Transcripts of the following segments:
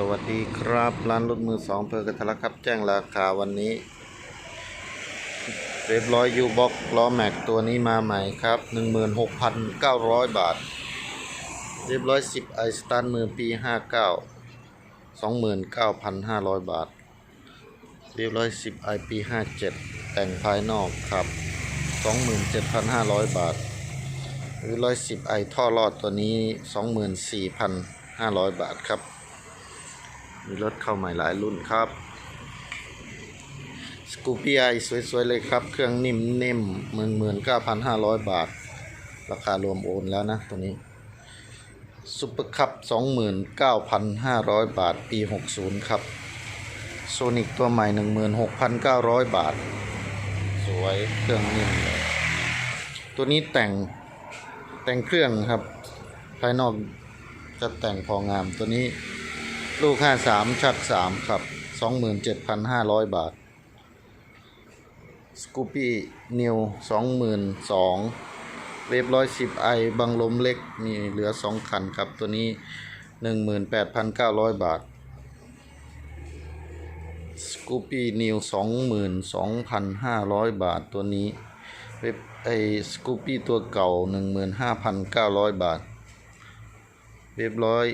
สวัสดีครับร้านรถมือสองเพอร์กันทะลักครับ แจ้งราคาวันนี้ เรียบร้อยยูบ็อกล้อแม็กตัวนี้มาใหม่ครับ 16,900 บาท เรียบร้อย10ไอสตาร์มือปี 59 29,500 บาท เรียบร้อย10ไอปี 57 แต่งภายนอกครับ 27,500 บาทหรือร้อยสิบไอท่อรอดตัวนี้สองหมื่นสี่พันห้าร้อยบาทครับ มีรถเข้าใหม่หลายรุ่นครับสกูปี้ไอสวยๆเลยครับ เครื่องนิ่มๆมหมื่นหมื่นเก้าพันห้าร้อยบาท ราคารวมโอนแล้วนะตัวนี้ซุปเปอร์คัพสองหมื่นเก้าพันห้าร้อยบาท ปีหกศูนย์ครับโซนิกตัวใหม่หนึ่งหมื่นหกพันเก้าร้อยบาท สวยเครื่องนิ่มเลยตัวนี้แต่งแต่งเครื่องครับ ภายนอกจะแต่งพองามตัวนี้ ลูก53ชัก3ครับ27,500บาท สกูปี้นิว22,000เรียบร้อย10ไอบังลมเล็กมีเหลือ2คันครับ ตัวนี้18,900บาท สกูปี้นิว22,500บาทตัวนี้เว็บไอสกูปี้ตัวเก่า15,900บาท เรียบร้อย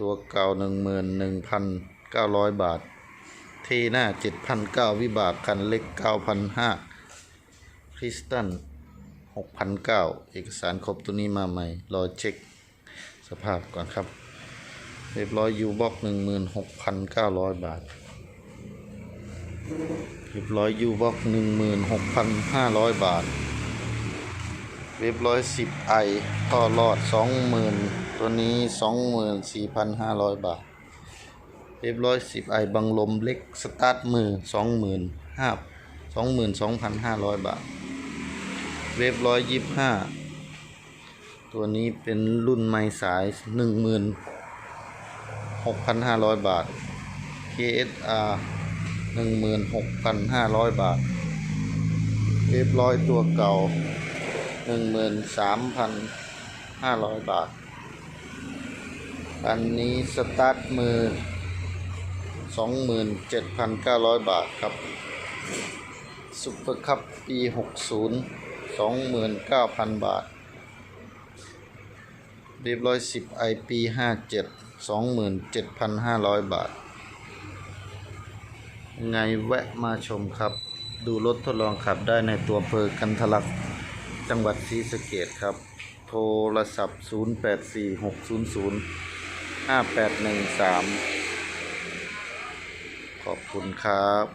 ตัวเก่า11,900บาทเทหน้า7,900วิบากคันเล็ก9,500คริสตัน6,900เอกสารครบตัวนี้มาใหม่ รอเช็คสภาพก่อนครับ เรียบร้อยยูบ็อก16,900บาท เรียบร้อยยูบ็อกหนึ่งหมื่นหกพันห้าร้อยบาท เรียบร้อยสิบไอท่อรอดสองหมื่นตัวนี้สองหมื่นสี่พันห้าร้อยบาท เรียบร้อยสิบไอบังลมเล็ก สตาร์ทมือสองหมื่นห้าสองหมื่นสองพันห้าร้อยบาท เรียบร้อยยี่ห้าตัวนี้เป็นรุ่นไม้สายหนึ่งหมื่นหกพันห้าร้อยบาท KSR หนึ่งหมื่นหกพันห้าร้อยบาท เรียบร้อยตัวเก่า หนึ่งหมื่นสามพันห้าร้อยบาท อันนี้สตาร์ทมือสองหมื่นเจ็ดพันเก้าร้อยบาทครับซุปเปอร์คัพปีหกศูนย์สองหมื่นเก้าพันบาทเรียบร้อยสิบไอปีห้าเจ็ดสองหมื่นเจ็ดพันห้าร้อยบาท ไงแวะมาชมครับ ดูรถทดลองขับได้ในตัวเภอกันทะลัก จังหวัดศรีสะเกดครับ โทรศัพท์ 0846005813 ขอบคุณครับ